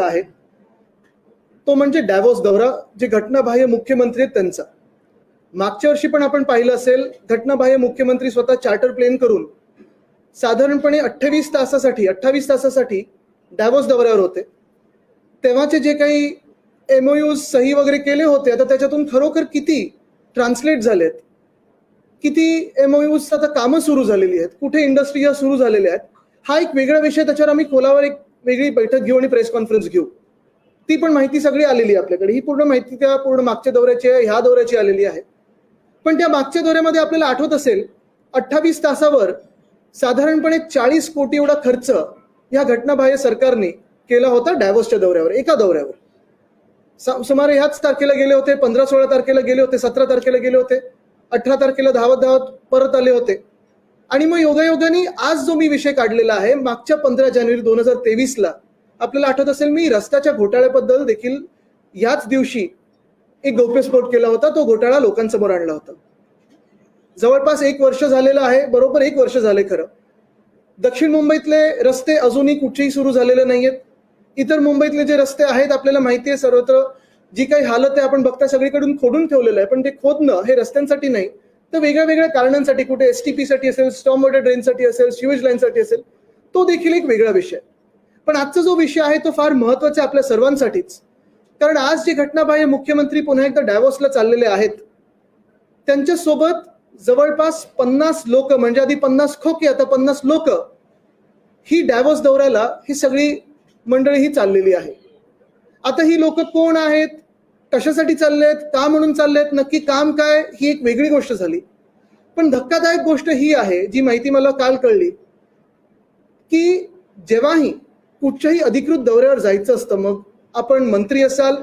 महत्त्वाचा आहे. तो म्हणजे डॅवोस दौरा जे घटनाबाह्य मुख्यमंत्री आहेत त्यांचा. मागच्या वर्षी पण आपण पाहिलं असेल घटनाबाह्य मुख्यमंत्री स्वतः चार्टर प्लेन करून साधारणपणे अठ्ठावीस तासासाठी अठ्ठावीस तासासाठी डॅवोस दौऱ्यावर होते. तेव्हाचे जे काही एमओयूज सही वगैरे केले होते आता त्याच्यातून खरोखर किती ट्रान्सलेट झालेत किती एमओयूज आता कामं सुरू झालेली आहेत? कुठे इंडस्ट्री सुरू झालेल्या आहेत? हा एक वेगळा विषय त्याच्यावर आम्ही खोलावर एक वेगळी बैठक घेऊ आणि प्रेस कॉन्फरन्स घेऊ. ती पण माहिती सगळी आलेली आहे आपल्याकडे. ही पूर्ण माहिती त्या पूर्ण मागच्या दौऱ्याची आहे ह्या दौऱ्याची आलेली आहे. पण त्या मागच्या दौऱ्यामध्ये आपल्याला आठवत असेल अठ्ठावीस तासावर साधारणपणे चाळीस कोटी एवढा खर्च या घटनाबाह्य सरकारने केला होता डायव्हर्सच्या दौऱ्यावर एका दौऱ्यावर. सुमारे ह्याच तारखेला गेले होते पंधरा सोळा तारखेला गेले होते सतरा तारखेला गेले होते अठरा तारखेला धावत धावत परत आले होते. आणि मग योगायोगाने आज जो मी विषय काढलेला आहे मागच्या पंधरा जानेवारी दोन हजार तेवीसला आपल्याला आठवत असेल मी रस्त्याच्या घोटाळ्याबद्दल देखील याच दिवशी एक गौप्यस्फोट केला होता तो घोटाळा लोकांसमोर आणला होता. जवळपास एक वर्ष झालेलं आहे बरोबर एक वर्ष झाले खरं. दक्षिण मुंबईतले रस्ते अजूनही कुठेही सुरू झालेले नाहीयेत. इतर मुंबईतले जे रस्ते आहेत आपल्याला माहिती आहे सर्वत्र जी काही हालत आहे आपण बघता सगळीकडून खोडून ठेवलेलं आहे पण ते खोदणं हे रस्त्यांसाठी नाही. तर वेगळ्या वेगळ्या कारणांसाठी कुठे एस टी पीसाठी असेल स्टॉम वॉटर ड्रेनसाठी असेल सिवेज लाईनसाठी असेल तो देखील एक वेगळा विषय पण आजचा जो विषय आहे तो फार महत्त्वाचा आहे आपल्या सर्वांसाठीच. कारण आज जे घटनाबाह्य मुख्यमंत्री पुन्हा एकदा डॅवोसला चाललेले आहेत त्यांच्यासोबत जवळपास पन्नास लोक म्हणजे आधी पन्नास खोके आता पन्नास लोक ही डॅवोस दौऱ्याला ही सगळी मंडळी ही चाललेली आहे. आता ही लोक कोण आहेत? कशासाठी चाललेत का म्हणून चाललेत नक्की काम काय ही एक वेगळी गोष्ट झाली. पण धक्कादायक गोष्ट ही आहे जी माहिती मला काल कळली की जेव्हाही कुठच्याही अधिकृत दौऱ्यावर जायचं असतं मग आपण मंत्री असाल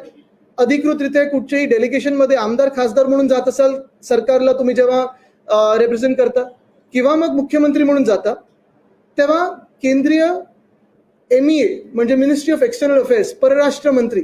अधिकृतरित्या कुठच्याही डेलिगेशनमध्ये आमदार खासदार म्हणून जात असाल सरकारला तुम्ही जेव्हा रिप्रेझेंट करता किंवा मग मुख्यमंत्री म्हणून जाता तेव्हा केंद्रीय एम ए म्हणजे मिनिस्ट्री ऑफ एक्सटर्नल अफेअर्स परराष्ट्र मंत्री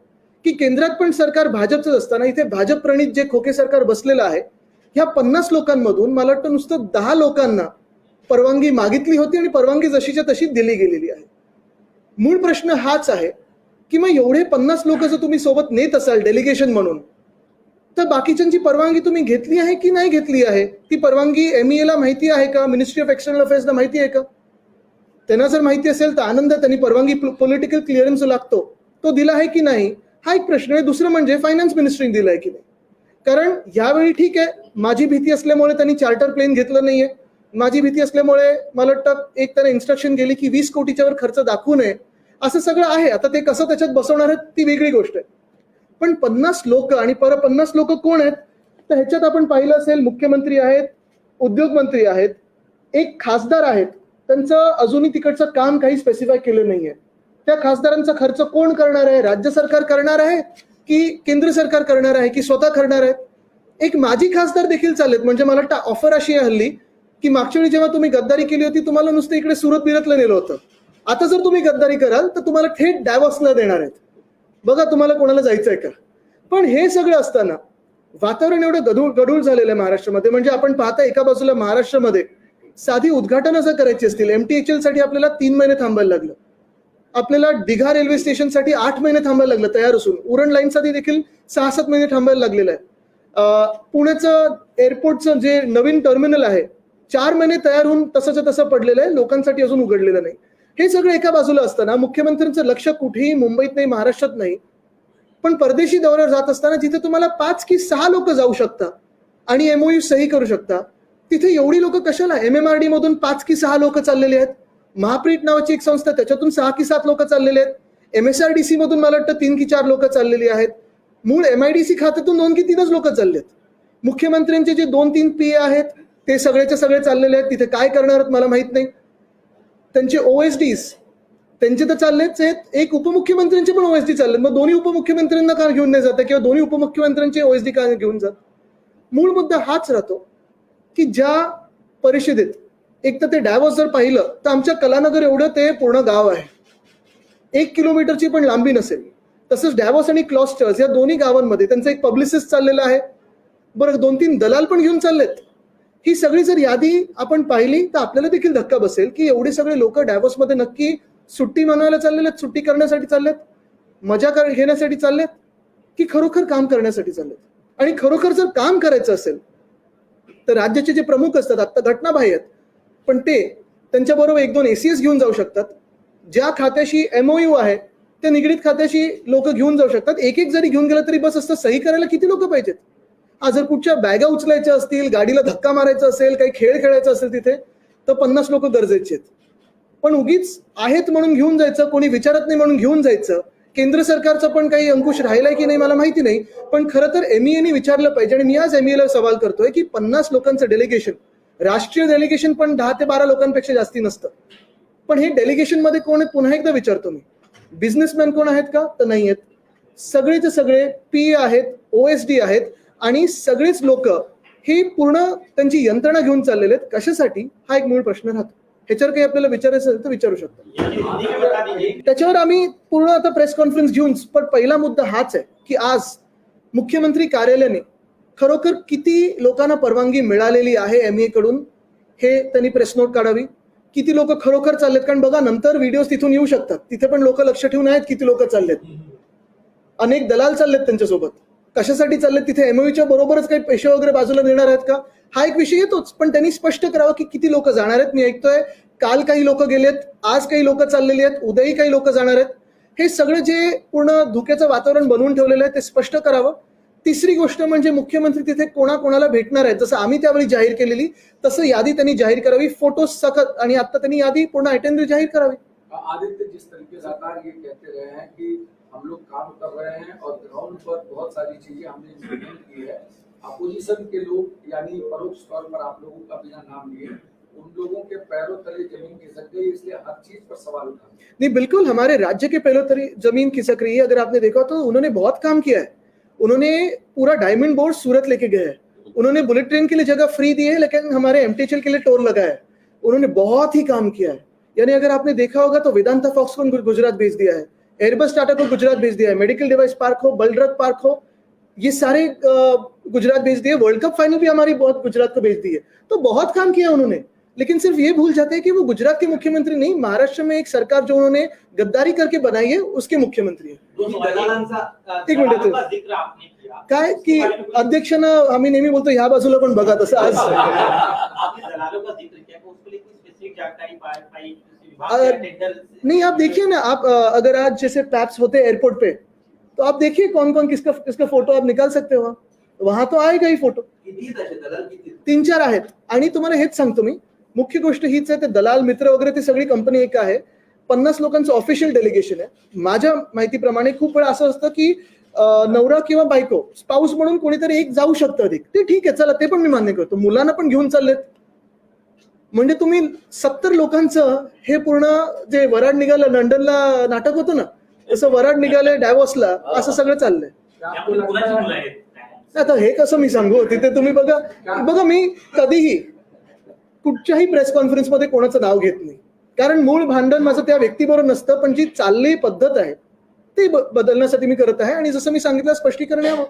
की केंद्रात पण सरकार भाजपचंच असताना इथे भाजप प्रणित जे खोके सरकार बसलेलं आहे ह्या पन्नास लोकांमधून मला वाटतं नुसतं दहा लोकांना परवानगी मागितली होती आणि परवानगी जशीच्या तशी दिली गेलेली आहे. मूळ प्रश्न हाच आहे की मग एवढे पन्नास लोक जर तुम्ही सोबत नेत असाल डेलिगेशन म्हणून तर बाकीच्यांची परवानगी तुम्ही घेतली आहे की नाही घेतली आहे? ती परवानगी एम एला माहिती आहे का? मिनिस्ट्री ऑफ एक्सटर्नल अफेअर्सला माहिती आहे का? त्यांना जर माहिती असेल तर आनंद त्यांनी परवानगी पॉलिटिकल क्लिअरन्स लागतो. तो दिला आहे की नाही? हा एक प्रश्न आहे. दुसरं म्हणजे फायनान्स मिनिस्ट्रीने दिलं आहे की नाही. कारण यावेळी ठीक आहे माझी भीती असल्यामुळे त्यांनी चार्टर प्लेन घेतलं नाहीये. माझी भीती असल्यामुळे मला वाटतं एक त्याने इन्स्ट्रक्शन गेली की वीस कोटीच्या वर खर्च दाखवू नये. असं सगळं आहे. आता ते कसं त्याच्यात बसवणार आहेत ती वेगळी गोष्ट आहे. पण पन्नास लोक आणि पर पन्नास लोक कोण आहेत तर ह्याच्यात आपण पाहिलं असेल मुख्यमंत्री आहेत उद्योगमंत्री आहेत एक खासदार आहेत. त्यांचं अजूनही तिकडचं काम काही स्पेसिफाय केलं नाहीये. त्या खासदारांचा खर्च कोण करणार आहे? राज्य सरकार करणार आहे की केंद्र सरकार करणार आहे की स्वतः करणार आहे? एक माजी खासदार देखील चालेत म्हणजे मला वाटतं ऑफर अशी आहे हल्ली की मागच्या वेळी जेव्हा तुम्ही गद्दारी केली होती तुम्हाला नुसतं इकडे सुरत बिरतला नेलं होतं. आता जर तुम्ही गद्दारी कराल तर तुम्हाला थेट डायव्हर्सला देणार आहेत. बघा तुम्हाला कोणाला जायचं आहे का? पण हे सगळं असताना वातावरण एवढं गढूळ गढूळ झालेलं आहे महाराष्ट्रामध्ये. म्हणजे आपण पाहता एका बाजूला महाराष्ट्रामध्ये साधी उद्घाटनं जर करायची असतील एमटीएचएलसाठी आपल्याला तीन महिने थांबायला लागलं. आपल्याला दिघा रेल्वे स्टेशनसाठी आठ महिने थांबायला लागलं तयार असून. उरण लाईनसाठी देखील सहा सात महिने थांबायला लागलेलं आहे. पुण्याचं एअरपोर्टचं जे नवीन टर्मिनल आहे चार महिने तयार होऊन तसंच तसं पडलेलं आहे लोकांसाठी अजून उघडलेलं नाही. हे सगळं एका बाजूला असताना मुख्यमंत्र्यांचं लक्ष कुठेही मुंबईत नाही महाराष्ट्रात नाही. पण परदेशी दौऱ्यावर जात असताना जिथे तुम्हाला पाच की सहा लोक जाऊ शकता आणि एमओयू सही करू शकता तिथे एवढी लोक कशाला? एम एम आर डी मधून पाच की सहा लोक चाललेले आहेत. महाप्रीत नावाची एक संस्था त्याच्यातून सहा की सात लोक चाललेले आहेत. M S R D C मधून मला वाटतं तीन की चार लोक चाललेली आहेत. मूळ एम आय डी सी खात्यातून दोन की तीनच लोक चाललेत. मुख्यमंत्र्यांचे जे दोन तीन पी आहेत ते सगळेचे सगळे चाललेले आहेत. तिथे काय करणार आहेत मला माहीत नाही. त्यांचे ओ एस डीज त्यांचे तर चाललेच आहेत. एक उपमुख्यमंत्र्यांचे पण ओएसडी चालले मग दोन्ही उपमुख्यमंत्र्यांना का घेऊन नाही जात? किंवा दोन्ही उपमुख्यमंत्र्यांचे ओएसडी का घेऊन जात? मूळ मुद्दा हाच राहतो की ज्या परिषदेत एक तर ते डॅवॉस जर पाहिलं तर आमच्या कलानगर एवढं ते पूर्ण गाव आहे. एक किलोमीटरची पण लांबी नसेल. तसंच डॅवस आणि क्लॉस्टर्स या दोन्ही गावांमध्ये त्यांचं एक पब्लिसिस्ट चाललेलं आहे. बरं दोन तीन दलाल पण घेऊन चाललेत. ही सगळी जर यादी आपण पाहिली तर आपल्याला देखील धक्का बसेल की एवढे सगळे लोक डॅवॉसमध्ये नक्की सुट्टी मनवायला चाललेले आहेत सुट्टी करण्यासाठी चाललेत मजा कर- घेण्यासाठी चाललेत की खरोखर काम करण्यासाठी चाललेत? आणि खरोखर जर काम करायचं असेल तर राज्याचे जे प्रमुख असतात आत्ता घटनाबाह्य आहेत पण ते त्यांच्याबरोबर एक दोन एसीएस घेऊन जाऊ शकतात. ज्या खात्याशी एमओयू आहे त्या निगडीत खात्याशी लोक घेऊन जाऊ शकतात. एक एक जरी घेऊन गेलं तरी बस असतं सही करायला किती लोक पाहिजेत? आज जर कुठच्या बॅगा उचलायच्या असतील गाडीला धक्का मारायचा असेल काही खेळ खेळायचा असेल तिथे तर पन्नास लोक गरजेचे आहेत. पण उगीच आहेत म्हणून घेऊन जायचं कोणी विचारत नाही म्हणून घेऊन जायचं. केंद्र सरकारचा पण काही अंकुश राहिलाय की नाही मला माहिती नाही. पण खरं तर एमईएने विचारलं पाहिजे आणि मी आज एमईएला सवाल करतोय की पन्नास लोकांचं डेलिगेशन राष्ट्रीय डेलिगेशन पण दहा ते बारा लोकांपेक्षा जास्ती नसतं. पण हे डेलिगेशनमध्ये कोण आहेत पुन्हा एकदा विचारतो मी. बिझनेसमॅन कोण आहेत का? तर नाही आहेत. सगळेचे सगळे पी आहेत ओएसडी आहेत आणि सगळेच लोक ही पूर्ण त्यांची यंत्रणा घेऊन चाललेले आहेत. कशासाठी? हा एक मूळ प्रश्न राहतो. ह्याच्यावर काही आपल्याला विचारायचं असेल तर विचारू शकतो. त्याच्यावर आम्ही पूर्ण आता प्रेस कॉन्फरन्स घेऊन पण पहिला मुद्दा हाच आहे की आज मुख्यमंत्री कार्यालयाने खरोखर किती लोकांना परवानगी मिळालेली आहे एमए कडून? हे त्यांनी प्रेस नोट काढावी. किती लोक खरोखर चाललेत? कारण बघा नंतर व्हिडिओ तिथून येऊ शकतात. तिथे पण लोक लक्ष ठेवून आहेत किती लोक चाललेत. अनेक दलाल चाललेत त्यांच्यासोबत. कशासाठी चाललेत? तिथे एमओच्या बरोबरच काही पैसे वगैरे बाजूला देणार आहेत का? हा एक विषय येतोच. पण त्यांनी स्पष्ट करावं की किती लोक जाणार आहेत? मी ऐकतोय काल काही लोक गेलेत आज काही लोक चाललेली आहेत उद्याही काही लोक जाणार आहेत. हे सगळं जे पूर्ण धुक्याचं वातावरण बनवून ठेवलेलं आहे ते स्पष्ट करावं. तिसरी गोष्ट म्हणजे मुख्यमंत्री तिथे कोणाकोणाला भेटणार आहेत? जसं आम्ही त्यावेळी जाहीर केलेली तसं यादी त्यांनी जाहीर करावी. फ़ोटो सकत आणि आता त्यांनी यादी पूर्ण आयटेनरी जाहीर करावी. आदित्य जिस तरीके से ये कहते रहे हैं कि हम लोग काम कर रहे हैं और ग्राउंड पर बहुत सारी चीज़ें हमने इम्प्लीमेंट की है। अपोजिशन के लोग यानी परोक्ष तौर पर आप लोगों का बिना नाम लिए उन लोगों के पैरों तले ज़मीन खिसक गई इसलिए हर चीज़ पर सवाल उठा। नहीं बिल्कुल हमारे राज्य के पहले तरी ज़मीन खिसक रही है। अगर आपने देखा तो उन्होंने बहुत काम किया है। उन्होंने पूरा डायमंड बोर्ड सूरत लेके गए हैं। उन्होंने बुलेट ट्रेन के लिए जगह फ्री दी है, लेकिन हमारे एमटीएचएल के लिए टोल लगाया है। उन्होंने बहुत ही काम किया है। यानी अगर आपने देखा होगा तो वेदांता फॉक्स को गुजरात भेज दिया है। एयरबस टाटा को गुजरात भेज दिया है। मेडिकल डिवाइस पार्क हो बलरथ पार्क हो, ये सारे गुजरात भेज दिए। वर्ल्ड कप फाइनल भी हमारी बहुत गुजरात को भेज दी है। तो बहुत काम किया उन्होंने। लेकिन सिर्फ़ ये भूल जाते हैं कि वो गुजरात के मुख्यमंत्री नहीं महाराष्ट्र में एक सरकार जो उन्होंने गद्दारी करके बनाई है उसके मुख्यमंत्री है। दलालांचा अ, एक मिनिट, दलालांचा ज़िक्र आपने किया। काय की अध्यक्षांना आम्ही नेहमी बोलतो ह्या बाजूला पण बघा तसं आज आपने दलालों का ज़िक्र किया तो उसके लिए कोई स्पेसिफिक जानकारी पाई पाई किसी विभाग या टेंडर से- नहीं आप देखिए ना आप अगर आज जैसे टैप्स होते हैं एयरपोर्ट पे तो आप देखिए कौन कौन किसका किसका फ़ोटो आप निकाल सकते हो। वहाँ तो आएगा ही फ़ोटो तीन चार आहेत। आणि तुम्हाला हेच सांगतो मी मुख्य गोष्ट हीच आहे ते दलाल मित्र वगैरे ते सगळी कंपनी एक आहे. पन्नास लोकांचं ऑफिशियल डेलिगेशन आहे. माझ्या माहितीप्रमाणे खूप वेळा असं असतं की नवरा किंवा बायको स्पाऊस म्हणून कोणीतरी एक जाऊ शकतं अधिक. ते ठीक आहे चला ते पण मी मान्य करतो. मुलांना पण घेऊन चाललेत. म्हणजे तुम्ही सत्तर लोकांचं हे पूर्ण जे वराड निघालं लंडनला नाटक होतं ना तसं वराड निघालंय डॅवॉसला असं सगळं चाललंय. आता हे कसं मी सांगू? तिथे तुम्ही बघा बघा मी कधीही कुठच्याही प्रेस कॉन्फरन्समध्ये कोणाचं नाव घेत नाही. कारण मूळ भांडण माझं त्या व्यक्तीबरोबर नसतं पण जी चालली पद्धत आहे ती बदलण्यासाठी मी करत आहे. आणि जसं मी सांगितलं स्पष्टीकरण यावं.